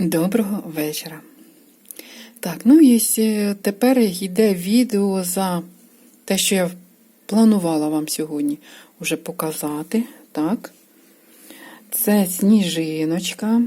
Доброго вечора. Так, ну і тепер йде відео за те, що я планувала вам сьогодні вже показати. Так. Це сніжиночка.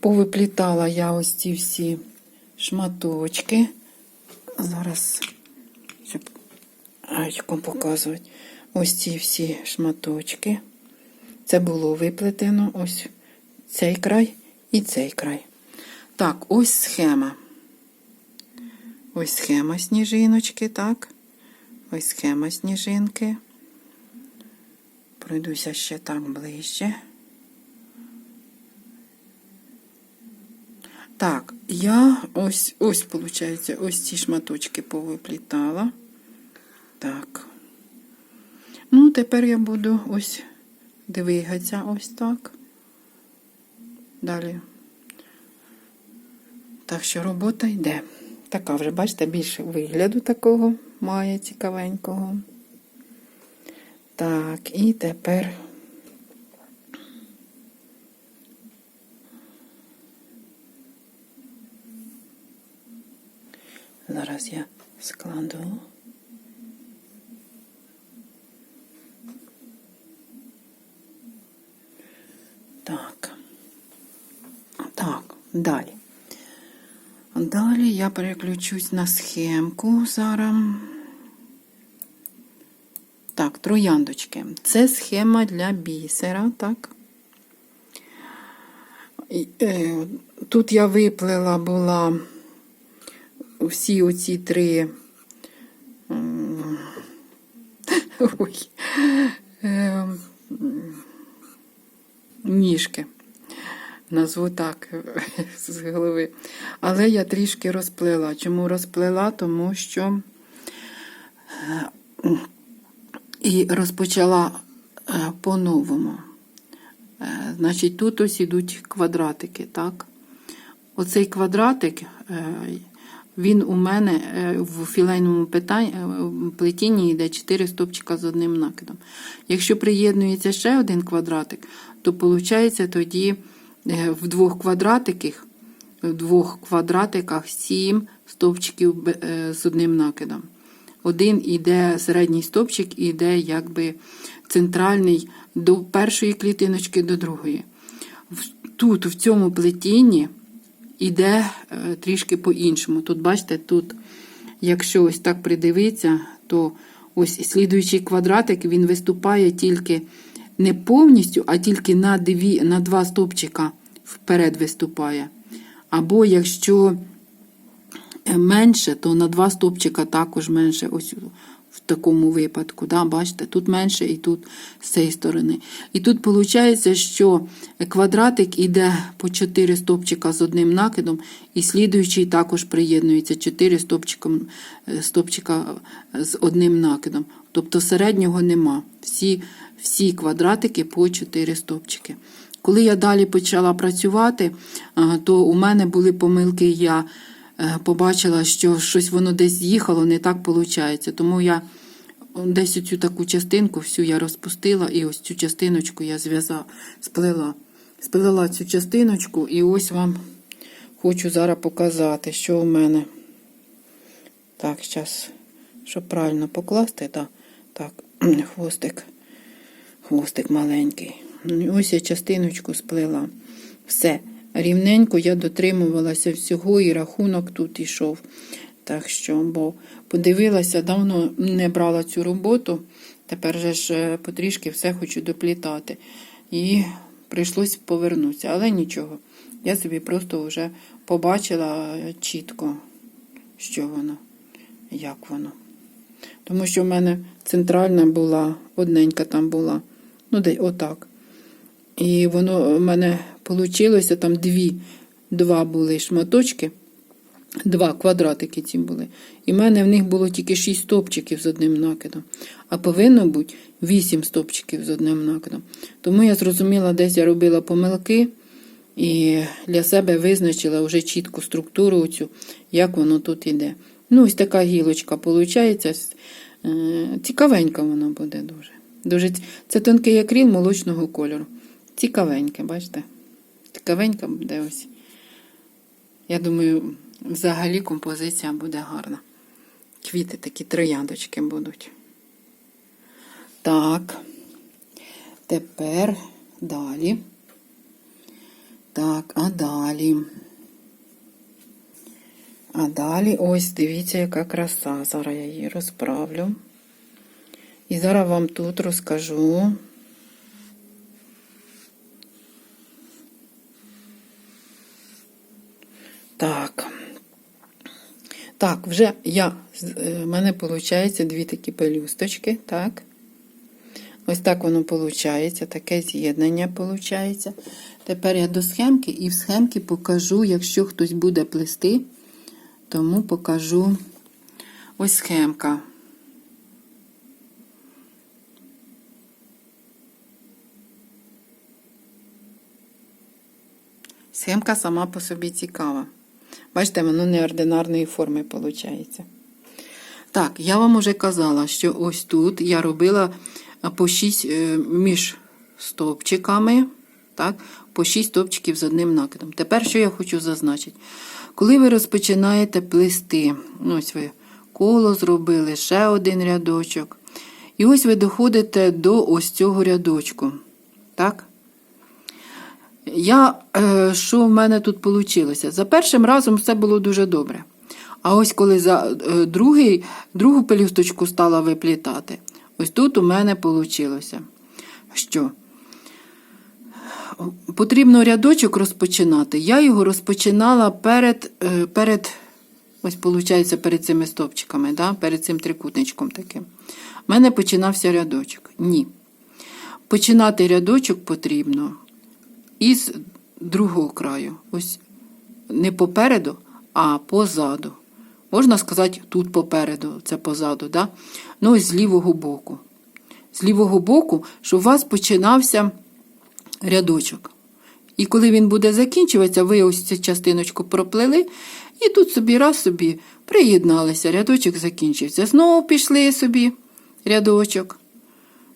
Повиплітала я ось ці всі шматочки. Зараз, щоб а, вам показувати, ось ці всі шматочки. Це було виплетено ось цей край і цей край. Так, ось схема. Ось схема сніжиночки, так. Ось схема сніжинки. Пройдуся ще так ближче. Так, я ось, ось, виходить, ось ці шматочки повиплітала. Так. Ну, тепер я буду ось двигатися ось так. Далі. Так що робота йде. Така вже, бачите, більше вигляду такого має цікавенького. Так, і тепер. Зараз я складу. Так. Так, далі. Далі я переключусь на схемку зараз. Так, трояндочки. Це схема для бісера, так. Е, Тут я виплела була всі оці три. Е, ніжки. Назву так з голови. Але я трішки розплела. Чому розплела? Тому що е, і розпочала е, по-новому. Е, Значить, тут ось ідуть квадратики, так? Оцей квадратик, він у мене в філейному плетінні йде 4 стопчика з одним накидом. Якщо приєднується ще один квадратик, то виходить тоді в двох квадратиках, в двох квадратиках 7 стовпчиків е, з одним накидом. Один іде середній стовпчик, і йде якби центральний до першої клітиночки до другої. Тут, в цьому плетінні, іде е, трішки по-іншому. Тут, бачите, тут, якщо ось так придивитися, то ось слідуючий квадратик він виступає тільки не повністю, а тільки на, дві, на два стовпчика вперед виступає. Або якщо е, менше, то на два стовпчика також менше. Ось в такому випадку. Да? Бачите, тут менше і тут з цієї сторони. І тут виходить, що квадратик іде по 4 стовпчика з одним накидом, і слідуючий також приєднується 4 стовпчиком, е, стовпчика з одним накидом. Тобто середнього нема. Всі, всі квадратики по 4 стовпчики. Коли я далі почала працювати, то у мене були помилки. Я е, побачила, що щось воно десь з'їхало, не так виходить. Тому я десь цю таку частинку всю я розпустила, і ось цю частиночку я зв'язала, сплела. Сплела цю частиночку, і ось вам хочу зараз показати, що у мене. Так, зараз, щоб правильно покласти, да. так, хвостик, хвостик маленький. Ну, Ось я частиночку сплела. Все. Рівненько я дотримувалася всього, і рахунок тут йшов. Так що, бо подивилася, давно не брала цю роботу. Тепер же ж е, потрішки все хочу доплітати. І прийшлось повернутися. Але нічого. Я собі просто вже побачила е, чітко, що воно, як воно. Тому що в мене центральна була, одненька там була. Ну, де отак. І воно в мене вийшло там дві, два були шматочки, два квадратики ці були. І в мене в них було тільки шість стопчиків з одним накидом. А повинно бути вісім стопчиків з одним накидом. Тому я зрозуміла, десь я робила помилки і для себе визначила вже чітку структуру цю, як воно тут іде. Ну, ось така гілочка виходить. Цікавенька вона буде дуже. Дуже Це тонкий акрил молочного кольору. Цікавеньке, бачите? Цікавенька буде ось. Я думаю, взагалі композиція буде гарна. Квіти такі трояндочки будуть. Так. Тепер далі. Так, а далі. А далі ось дивіться, яка краса. Зараз я її розправлю. І зараз вам тут розкажу. Так. Так, вже я, в мене виходить дві такі пелюсточки, так. Ось так воно виходить, таке з'єднання виходить. Тепер я до схемки і в схемці покажу, якщо хтось буде плести, тому покажу ось схемка. Схемка сама по собі цікава. Бачите, воно неординарної форми виходить. Так, я вам уже казала, що ось тут я робила по 6 між стовпчиками, так, по 6 стовпчиків з одним накидом. Тепер що я хочу зазначити? Коли ви розпочинаєте плести, ну, ось ви коло зробили, ще один рядочок. І ось ви доходите до ось цього рядочку. Так? Я, е, що в мене тут вийшло? За першим разом все було дуже добре. А ось коли за е, другий, другу пелюсточку стала виплітати, ось тут у мене вийшло. Що? Потрібно рядочок розпочинати. Я його розпочинала перед, е, перед ось, виходить, перед цими стовпчиками, да? перед цим трикутничком таким. У мене починався рядочок. Ні. Починати рядочок потрібно із другого краю. Ось не попереду, а позаду. Можна сказати, тут попереду, це позаду. Да? Ну, ось з лівого боку. З лівого боку, щоб у вас починався рядочок. І коли він буде закінчуватися, ви ось цю частиночку проплели, і тут собі раз собі приєдналися, рядочок закінчився. Знову пішли собі рядочок.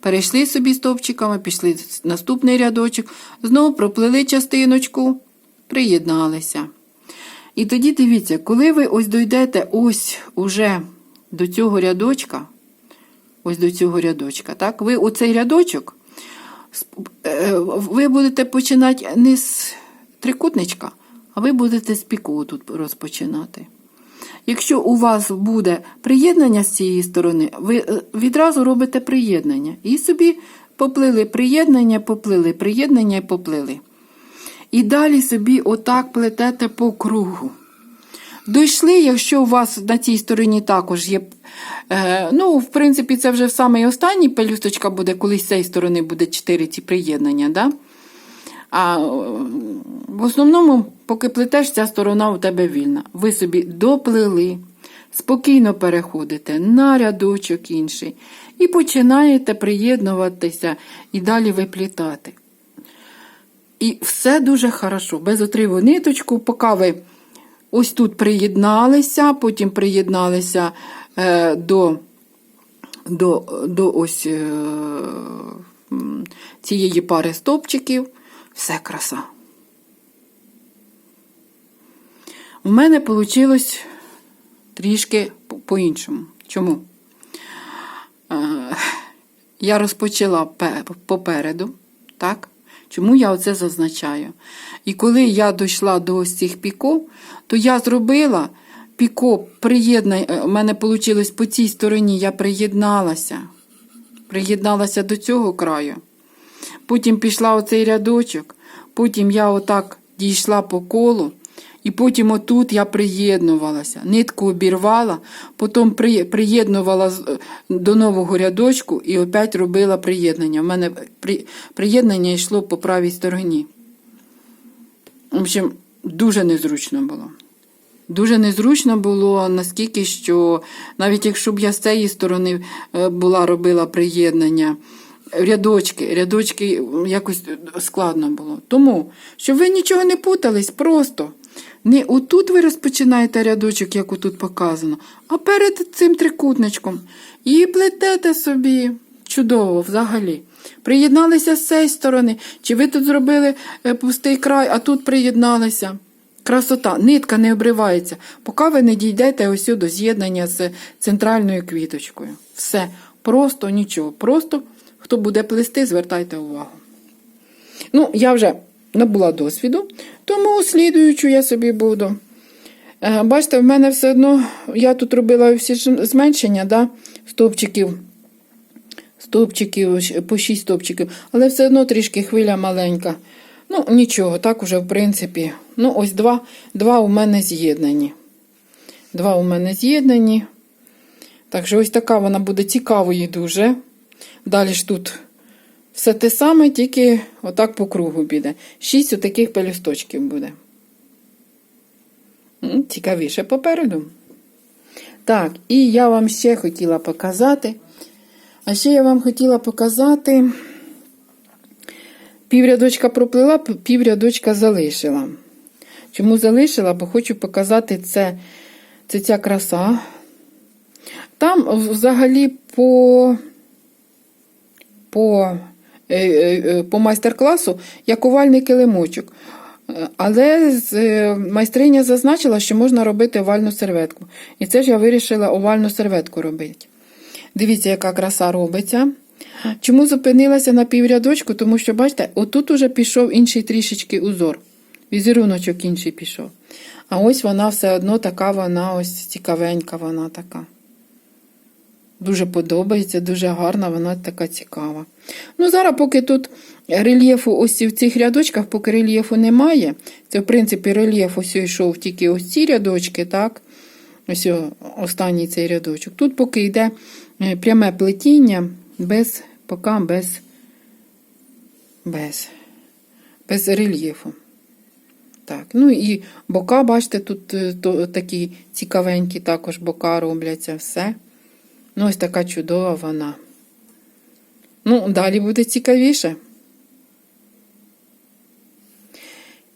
Перейшли собі стовпчиками, пішли наступний рядочок, знову проплели частиночку, приєдналися. І тоді дивіться, коли ви ось дійдете ось уже до цього рядочка, ось до цього рядочка, так, ви оцей рядочок, ви будете починати не з трикутничка, а ви будете з піку тут розпочинати. Якщо у вас буде приєднання з цієї сторони, ви відразу робите приєднання. І собі поплили приєднання, поплили приєднання і поплили. І далі собі отак плетете по кругу. Дійшли, якщо у вас на цій стороні також є. Е, ну, в принципі, це вже в самий останній пелюсточка буде, коли з цієї сторони буде 4 ці приєднання. Да? А в основному, поки плетеш, ця сторона у тебе вільна. Ви собі доплили, спокійно переходите на рядочок інший і починаєте приєднуватися і далі виплітати. І все дуже хорошо, без отриву ниточку, поки ви ось тут приєдналися, потім приєдналися е, до до, до ось е, цієї пари стопчиків. Все краса. У мене вийшло трішки по-іншому. Чому? Е, я розпочала попереду, так? Чому я оце зазначаю? І коли я дійшла до ось цих піко, то я зробила піко приєднання, у мене вийшло по цій стороні, я приєдналася. Приєдналася до цього краю. Потім пішла оцей рядочок, потім я отак дійшла по колу, і потім отут я приєднувалася. Нитку обірвала, потім приєднувала до нового рядочку і опять робила приєднання. У мене приєднання йшло по правій стороні. В общем, дуже незручно було. Дуже незручно було, наскільки що навіть якщо б я з цієї сторони була робила приєднання, рядочки, рядочки якось складно було. Тому, щоб ви нічого не путались, просто не отут ви розпочинаєте рядочок, як отут показано, а перед цим трикутничком. І плетете собі чудово взагалі. Приєдналися з цієї сторони, чи ви тут зробили е, пустий край, а тут приєдналися. Красота, нитка не обривається, поки ви не дійдете ось до з'єднання з центральною квіточкою. Все, просто нічого. Просто хто буде плести, звертайте увагу. Ну, я вже набула досвіду, тому слідуючу я собі буду. Е, Бачите, в мене все одно, я тут робила всі зменшення, да, стовпчиків, стовпчиків, по 6 стовпчиків, але все одно трішки хвиля маленька. Ну, нічого, так уже, в принципі. Ну, ось два, два у мене з'єднані. Два у мене з'єднані. Так що ось така вона буде цікавою дуже. Далі ж тут все те саме, тільки отак по кругу піде. Шість отаких пелюсточків буде. Цікавіше попереду. Так, і я вам ще хотіла показати. А ще я вам хотіла показати. Піврядочка проплила, піврядочка залишила. Чому залишила? Бо хочу показати це, це ця краса. Там взагалі по, по, е, е, е, по майстер-класу як овальний килимочок. Але майстриня зазначила, що можна робити овальну серветку. І це ж я вирішила овальну серветку робити. Дивіться, яка краса робиться. Чому зупинилася на піврядочку? Тому що, бачите, отут уже пішов інший трішечки узор. Візеруночок інший пішов. А ось вона все одно така, вона ось цікавенька, вона така. Дуже подобається, дуже гарна, вона така цікава. Ну, зараз, поки тут рельєфу ось в цих рядочках, поки рельєфу немає, це, в принципі, рельєф ось йшов тільки ось ці рядочки, так? Ось останній цей рядочок. Тут поки йде е, пряме плетіння, без, поки без, без, без рельєфу. Так, ну і бока, бачите, тут е, то, такі цікавенькі також бока робляться, все. Ну, ось така чудова вона. Ну, далі буде цікавіше.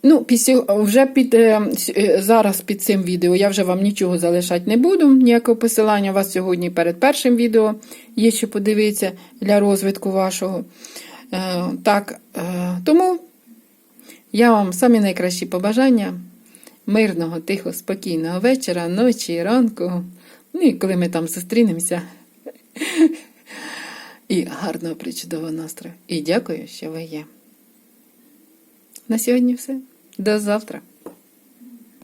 Ну, вже під, е, е, зараз під цим відео я вже вам нічого залишати не буду. Ніякого посилання у вас сьогодні перед першим відео є що подивитися для розвитку вашого. Е, так, тому я вам самі найкращі побажання. Мирного, тихо, спокійного вечора, ночі, ранку. Ну і коли ми там зустрінемося. І гарного причудового настрою. І дякую, що ви є. На сьогодні все. До завтра.